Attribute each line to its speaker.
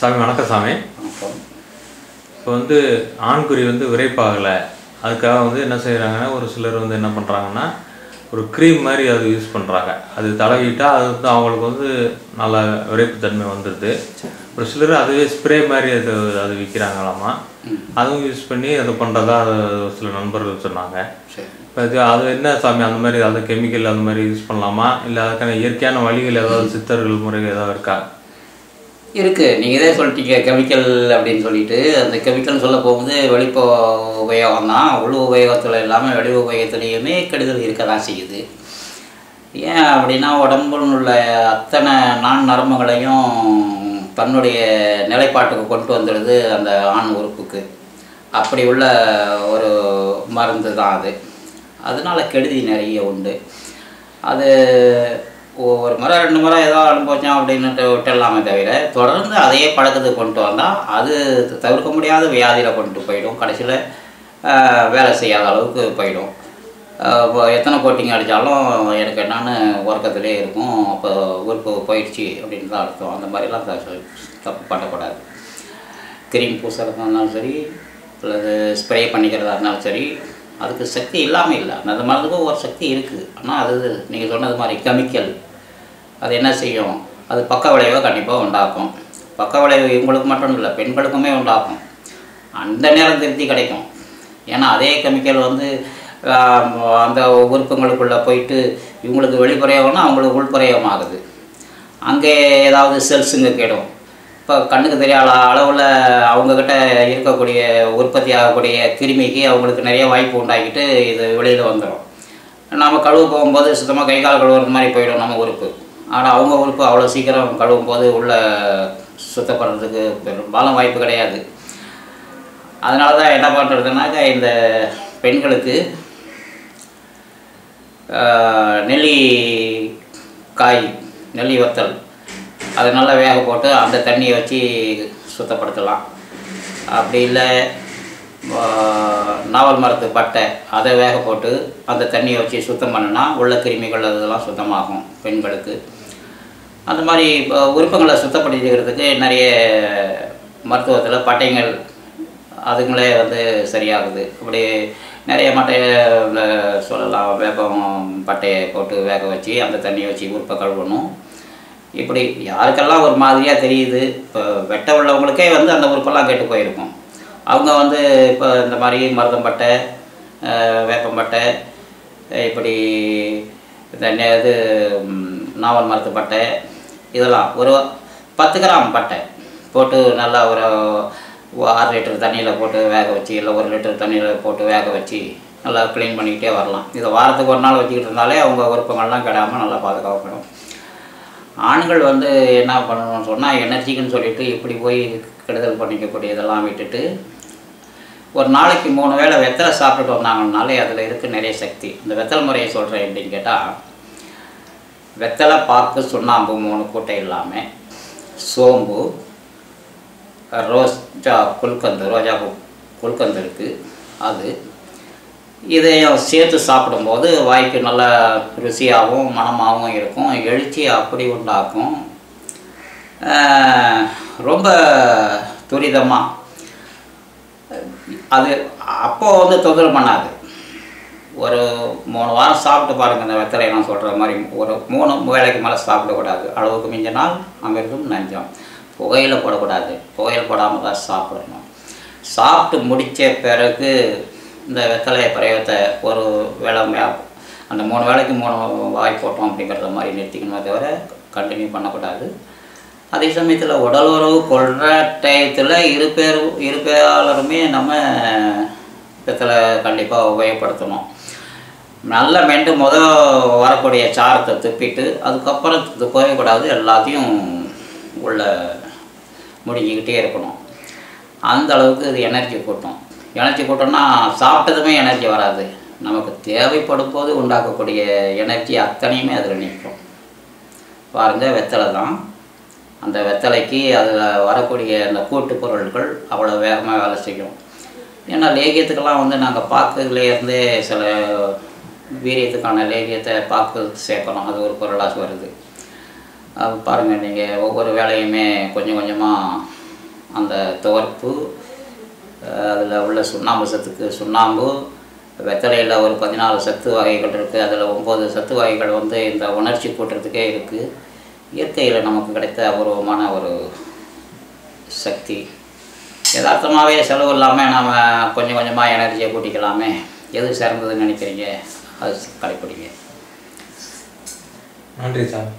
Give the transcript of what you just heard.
Speaker 1: சாமி வணக்கம் சாமி. இப்போ வந்து ஆண்குறி வந்து விரைப்பாகலை. அதுக்காக வந்து என்ன செய்கிறாங்கன்னா ஒரு சிலர் வந்து என்ன பண்ணுறாங்கன்னா ஒரு க்ரீம் மாதிரி அது யூஸ் பண்ணுறாங்க அது தடவிட்டா அது வந்து அவங்களுக்கு வந்து நல்ல விரைப்புத்தன்மை வந்துடுது ஒரு சிலர் அதுவே ஸ்ப்ரே மாதிரி அது அது விற்கிறாங்களாமா அதுவும் யூஸ் பண்ணி அது பண்ணுறதா அது சில நண்பர்கள் சொன்னாங்க. இப்போ இது அது என்ன சாமி அந்த மாதிரி அது கெமிக்கல் அந்த மாதிரி யூஸ் பண்ணலாமா? இல்லை அதுக்கான இயற்கையான வழிகள் ஏதாவது சித்தர்கள் முறைகள் ஏதாவது இருக்கா?
Speaker 2: இருக்குது நீங்கள் இதே சொல்லிட்டீங்க கெமிக்கல் அப்படின்னு சொல்லிட்டு. அந்த கெமிக்கல்னு சொல்ல போகும்போது வெளிப்போ உபயோகம் தான் உள் உபயோகத்தில் இல்லாமல் வெளி உபயோகத்துலேயுமே கெடுதல் இருக்க தான் செய்யுது. ஏன் அப்படின்னா உடம்புல உள்ள அத்தனை நான் நரம்புகளையும் தன்னுடைய நிலைப்பாட்டுக்கு கொண்டு வந்துடுது அந்த ஆண் உறுப்புக்கு. அப்படி உள்ள ஒரு மருந்து தான் அது. அதனால கெடுதி நிறைய உண்டு. அது ஒரு முறை ரெண்டு முறை ஏதோ அனுபவிச்சோம் அப்படின்னு விட்டுடலாமே தவிர தொடர்ந்து அதையே பழக்கத்துக்கு கொண்டு வந்தால் அது தவிர்க்க முடியாத வியாதியில் கொண்டு போயிடும். கடைசியில் வேலை செய்யாத அளவுக்கு போயிடும். இப்போ எத்தனை கோட்டிங் அடித்தாலும் எனக்கு என்னான்னு உறக்கத்திலே இருக்கும். அப்போ உறுப்பு போயிடுச்சு அப்படின்னு தான் அர்த்தம். அந்த மாதிரிலாம் தப்பு பண்ணக்கூடாது. கிரீம் பூசுறதா இருந்தாலும் சரி அல்லது ஸ்ப்ரே பண்ணிக்கிறதா இருந்தாலும் சரி அதுக்கு சக்தி இல்லாமல் இல்லை. அந்த மருந்துக்கும் ஒரு சக்தி இருக்குது ஆனால் அது நீங்கள் சொன்னது மாதிரி கெமிக்கல் அது என்ன செய்யும்? அது பக்க விளைவை கண்டிப்பாக உண்டாக்கும். பக்க விளைவு இவங்களுக்கு மட்டும் இல்லை பெண்களுக்குமே உண்டாக்கும். அந்த நேரம் திருப்தி கிடைக்கும். ஏன்னா அதே கெமிக்கல் வந்து அந்த உறுப்புங்களுக்குள்ளே போயிட்டு இவங்களுக்கு வெளிப்புறையம்னா அவங்களுக்கு உள்புறையம் ஆகுது அங்கே ஏதாவது செல்ஸுங்க கேடும். இப்போ கண்ணுக்கு தெரியாத அளவில் அவங்கக்கிட்ட இருக்கக்கூடிய உற்பத்தி ஆகக்கூடிய கிருமிக்கு அவங்களுக்கு நிறைய வாய்ப்பு உண்டாக்கிட்டு இது வெளியில் வந்துடும் நம்ம கழுவு போகும்போது சுத்தமாக கை கால் கழுவுற மாதிரி போயிடும் நம்ம உறுப்பு. ஆனால் அவங்க உறுப்பு அவ்வளோ சீக்கிரம் கழுவும் போது உள்ள சுத்தப்படுறதுக்கு பெரும்பாலும் வாய்ப்பு கிடையாது. அதனால தான் என்ன பண்ணுறதுனாக்கா இந்த பெண்களுக்கு நெல்லி காய் நெல்லி வத்தல் அதை நல்லா வேக போட்டு அந்த தண்ணியை வச்சு சுத்தப்படுத்தலாம். அப்படி இல்லை நாவல் மரத்து பட்டை அதை வேக போட்டு அந்த தண்ணியை வச்சு சுத்தம் பண்ணுனா உள்ள கிருமிகள் அதெல்லாம் சுத்தமாகும் பெண்களுக்கு. அந்த மாதிரி இப்போ உறுப்புகளை சுத்தப்படுத்திக்கிறதுக்கு நிறைய மருத்துவத்தில் பட்டைங்கள் அதுங்களே வந்து சரியாகுது. இப்படி நிறைய மட்டையை சொல்லலாம். வேப்பம் பட்டையை போட்டு வேக வச்சு அந்த தண்ணியை வச்சு உறுப்பை கழுவணும். இப்படி யாருக்கெல்லாம் ஒரு மாதிரியாக தெரியுது இப்போ வெட்ட உள்ளவங்களுக்கே வந்து அந்த உறுப்பெல்லாம் கெட்டு போயிருக்கும். அவங்க வந்து இப்போ இந்த மாதிரி மருதம்பட்டை பட்டை வேப்பம்பட்டை பட்டை இப்படி இந்த இது நாவல் மரத்து பட்டை இதெல்லாம் ஒரு பத்து கிராம் பட்டை போட்டு நல்லா ஒரு ஆறு லிட்டர் தண்ணியில் போட்டு வேக வச்சு இல்லை ஒரு லிட்டர் தண்ணியில் போட்டு வேக வச்சு நல்லா க்ளீன் பண்ணிக்கிட்டே வரலாம். இதை வாரத்துக்கு ஒரு நாள் வச்சுக்கிட்டு இருந்தாலே அவங்க விருப்பங்கள்லாம் கெடாமல் நல்லா பாதுகாக்கப்படும். ஆண்கள் வந்து என்ன பண்ணணும்னு சொன்னால் எனர்ஜிக்குன்னு சொல்லிட்டு இப்படி போய் கெடுதல் பண்ணிக்கக்கூடிய இதெல்லாம் விட்டுட்டு ஒரு நாளைக்கு மூணு வேளை வெத்தலை சாப்பிட்டுட்டு வந்தாங்கனாலே அதில் இருக்குது நிறைய சக்தி. இந்த வெத்தலை முறையை சொல்கிறேன் எப்படின்னு கேட்டால் வெத்தலை பாக்கு சுண்ணாம்பு மூணு கூட்டை இல்லாமல் சோம்பு ரோஜா குல்கந்து ரோஜா குல்கந்து இருக்குது அது இதையும் சேர்த்து சாப்பிடும்போது வாய்க்கு நல்ல ருசியாகவும் மனமாகவும் இருக்கும். எழுச்சி அப்படி உண்டாக்கும். ரொம்ப துரிதமாக அது அப்போது வந்து தொந்தரவு பண்ணாது. ஒரு மூணு வாரம் சாப்பிட்டு பாருங்கள் இந்த வெத்தலை நான் சொல்கிற மாதிரி. ஒரு மூணு வேளைக்கு மேலே சாப்பிடக்கூடாது. அளவுக்கு மிஞ்சினால் அமிர்தம் நஞ்சம். புகையில் போடக்கூடாது. புகையில் போடாமல் தான் சாப்பிடணும். சாப்பிட்டு முடித்த பிறகு இந்த வெத்தலை பிரயோகத்தை ஒரு வேலை அந்த மூணு வேளைக்கு மூணு வாய் போட்டோம் அப்படிங்கிறத மாதிரி நிறுத்திக்கணுமே தவிர கண்டினியூ பண்ணக்கூடாது. அதே சமயத்தில் உடல் உறவு கொள்கிற டயத்தில் இரு பேர் இரு பேராளருமே நம்ம வெத்தலை கண்டிப்பாக உபயோகப்படுத்தணும். நல்ல மெண்டு முத வரக்கூடிய சாரத்தை துப்பிட்டு அதுக்கப்புறம் துப்பவே கூடாது எல்லாத்தையும் உள்ள முடிஞ்சிக்கிட்டே இருக்கணும். அந்த அளவுக்கு இது எனர்ஜி கூட்டும். எனர்ஜி கூட்டம்னா சாப்பிட்டதுமே எனர்ஜி வராது. நமக்கு தேவைப்படும் போது உண்டாக்கக்கூடிய எனர்ஜி அத்தனையுமே அதில் நிற்கும். பாருங்கள் வெத்தலை தான். அந்த வெத்தலைக்கு அதில் வரக்கூடிய அந்த கூட்டு பொருட்கள் அவ்வளோ வேகமாக வேலை செய்யும். ஏன்னா லேகியத்துக்கெல்லாம் வந்து நாங்கள் பார்க்கறதுலேருந்தே சில வீரியத்துக்கான லேகியத்தை பாக்கு சேர்க்கணும். அது ஒரு பொருளாக வருது. பாருங்கள் நீங்கள் ஒவ்வொரு வேலையுமே கொஞ்சம் கொஞ்சமாக அந்த துவர்ப்பு அதில் உள்ள சுண்ணாம்பு சத்துக்கு சுண்ணாம்பு வெத்தலையில் ஒரு பதினாலு சத்து வகைகள் இருக்குது அதில் ஒம்பது சத்து வகைகள் வந்து இந்த உணர்ச்சி கூட்டுறதுக்கே இருக்குது இயற்கையில் நமக்கு கிடைத்த அபூர்வமான ஒரு சக்தி. யதார்த்தமாகவே செலவு இல்லாமல் நாம் கொஞ்சம் கொஞ்சமாக எனர்ஜியை கூட்டிக்கலாமே. எது சிறந்ததுன்னு நினைக்கிறீங்க? அது கடைப்பிடிங்க.
Speaker 1: நன்றி சார்.